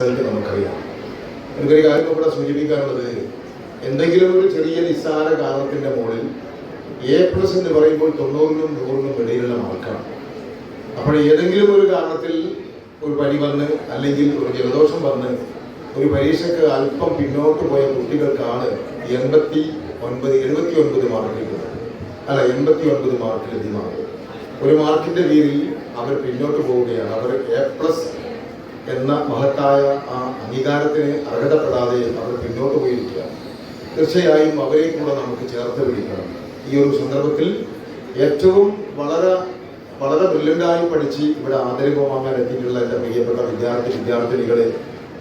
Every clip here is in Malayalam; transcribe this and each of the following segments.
നമുക്കറിയാം. എനിക്കൊരു കാര്യം ഇവിടെ സൂചിപ്പിക്കാനുള്ളത് എന്തെങ്കിലും ഒരു ചെറിയ നിസ്സാര കാരണത്തിന്റെ മുകളിൽ എ പ്ലസ് എന്ന് പറയുമ്പോൾ തൊണ്ണൂറിനും നൂറിനും ഇടയിലുള്ള മാർക്കാണ് അപ്പോൾ ഏതെങ്കിലും ഒരു കാരണത്തിൽ ഒരു പനി വന്ന് അല്ലെങ്കിൽ ഒരു ജലദോഷം വന്ന് ഒരു പരീക്ഷയ്ക്ക് അല്പം പിന്നോട്ട് പോയ കുട്ടികൾക്കാണ് എൺപത്തി ഒൻപത് എഴുപത്തി ഒൻപത് മാർക്ക് കിട്ടുന്നത്. അല്ല എൺപത്തി ഒൻപത് മാർക്ക് ലഭ്യമാകുന്നത്. ഒരു മാർക്കിന്റെ കീഴിൽ അവർ പിന്നോട്ട് പോവുകയാണ്. അവർ എ പ്ലസ് എന്ന മഹത്തായ ആ അംഗീകാരത്തിന് അർഹതപ്പെടാതെ അവർ പിന്നോട്ട് പോയിരിക്കുകയാണ്. തീർച്ചയായും അവരെ കൂടെ നമുക്ക് ചേർത്ത് പിടിക്കണം. ഈ ഒരു സന്ദർഭത്തിൽ ഏറ്റവും വളരെ വളരെ ബ്രില്യന്റായി പഠിച്ച് ഇവിടെ ആദരവ് വാങ്ങാൻ എത്തിയിട്ടുള്ള എന്റെ പ്രിയപ്പെട്ട വിദ്യാർത്ഥി വിദ്യാർത്ഥിനികളെ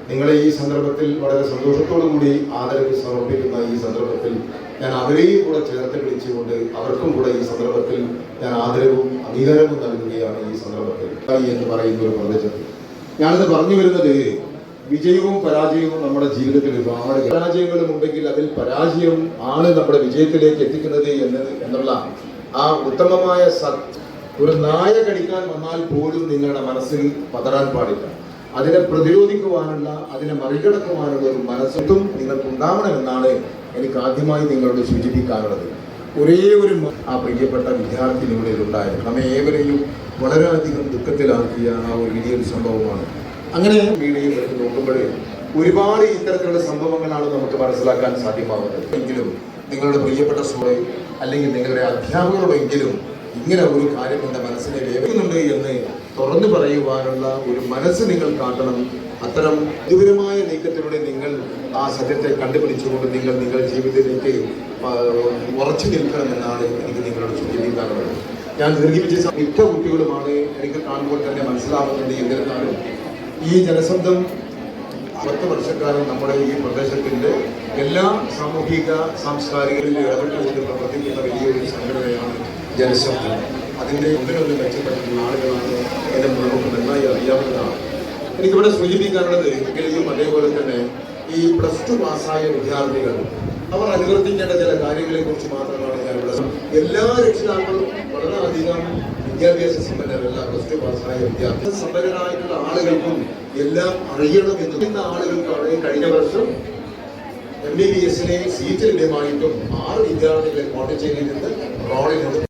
നിങ്ങളെ ഈ സന്ദർഭത്തിൽ വളരെ സന്തോഷത്തോടു കൂടി ആദരവ് സമർപ്പിക്കുന്ന ഈ സന്ദർഭത്തിൽ ഞാൻ അവരെയും കൂടെ ചേർത്ത് പിടിച്ചുകൊണ്ട് അവർക്കും കൂടെ ഈ സന്ദർഭത്തിൽ ഞാൻ ആദരവും അംഗീകാരവും നൽകുകയാണ് ഈ സന്ദർഭത്തിൽ. എന്ന് പറയുന്ന ഒരു പ്രദേശത്ത്. ഞാനിത് പറഞ്ഞു വരുന്നത് വിജയവും പരാജയവും നമ്മുടെ ജീവിതത്തിൽ ഒരുപാട് പരാജയങ്ങളും ഉണ്ടെങ്കിൽ അതിൽ പരാജയം ആണ് നമ്മുടെ വിജയത്തിലേക്ക് എത്തിക്കുന്നത് എന്നത് എന്നുള്ള ആ ഉത്തമമായ സത് ഒരു നായ കടിക്കാൻ വന്നാൽ പോലും നിങ്ങളുടെ മനസ്സിൽ പതറാൻ പാടില്ല. അതിനെ പ്രതിരോധിക്കുവാനുള്ള അതിനെ മറികടക്കുവാനുള്ള ഒരു മനസ്സും നിങ്ങൾക്ക് ഉണ്ടാവണമെന്നാണ് എനിക്ക് ആദ്യമായി നിങ്ങളോട് സൂചിപ്പിക്കാനുള്ളത്. ഒരേ ഒരു ആ പ്രിയപ്പെട്ട വിദ്യാർത്ഥിനിയുടെ ഉണ്ടായിരുന്നു നമ്മെ ഏവരെയും വളരെയധികം ദുഃഖത്തിലാക്കിയ ആ ഒരു വലിയൊരു സംഭവമാണ്. അങ്ങനെ മീഡിയയിൽ എടുത്ത് നോക്കുമ്പോൾ ഒരുപാട് ഇത്തരത്തിലുള്ള സംഭവങ്ങളാണ് നമുക്ക് മനസ്സിലാക്കാൻ സാധ്യമാകുന്നത്. എങ്കിലും നിങ്ങളുടെ പ്രിയപ്പെട്ട സ്കൂളെ അല്ലെങ്കിൽ നിങ്ങളുടെ അധ്യാപകരോടെങ്കിലും ഇങ്ങനെ ഒരു കാര്യം എന്റെ മനസ്സിനെ വേവിക്കുന്നുണ്ട് എന്ന് തുറന്നു പറയുവാനുള്ള ഒരു മനസ്സ് നിങ്ങൾ കാട്ടണം. അത്തരം ബുദ്ധിപരമായ നീക്കത്തിലൂടെ നിങ്ങൾ ആ സത്യത്തെ കണ്ടുപിടിച്ചുകൊണ്ട് നിങ്ങൾ നിങ്ങളുടെ ജീവിതത്തിലേക്ക് ഉറച്ചു നിൽക്കണമെന്നാണ് എനിക്ക് നിങ്ങളോട് സൂചിപ്പിക്കാറുള്ളത് ഞാൻ ദീർഘിപ്പിച്ച മിക്ക കുട്ടികളുമാണ് എനിക്ക് കാണുമ്പോൾ തന്നെ മനസ്സിലാവുന്നത് എന്നിരുന്നാലും ഈ ജനശബ്ദം പത്ത് വർഷക്കാലം നമ്മുടെ ഈ പ്രദേശത്തിന്റെ എല്ലാ സാമൂഹിക സാംസ്കാരികളിലും ഇടപെട്ടുകൊണ്ട് പ്രവർത്തിക്കുന്ന വലിയൊരു സംഘടനയാണ് ജനശബ്ദം. അതിന്റെ ഒന്നിനൊന്ന് മെച്ചപ്പെട്ടിട്ടുള്ള ആളുകളാണ് എന്നെ നമുക്ക് നന്നായി അറിയാവുന്നതാണ്. എനിക്കിവിടെ സൂചിപ്പിക്കാനുള്ളത് എങ്കിലും അതേപോലെ തന്നെ ഈ പ്ലസ് ടു പാസ്സായ വിദ്യാർത്ഥികൾ അവർ അനുവർത്തിക്കേണ്ട ചില കാര്യങ്ങളെ കുറിച്ച് മാത്രമാണ് ഞാൻ ഇവിടെ എല്ലാ രക്ഷിതാക്കളും വളരെയധികം വിദ്യാഭ്യാസ സമ്പന്നരല്ല പ്ലസ് ടു പാസ്സായ വിദ്യാർത്ഥി സമ്പന്നരായിട്ടുള്ള ആളുകൾക്കും എല്ലാം അറിയണമെന്ന് ഇന്ന ആളുകൾക്കാണ് കഴിഞ്ഞ വർഷം എം ബി ബി എസിനെ സീറ്റ് ലഭ്യമായിട്ടും ആറ് വിദ്യാർത്ഥികളെ കോട്ടച്ചേരിയിൽ നിന്ന് റോഡിൽ നിന്ന്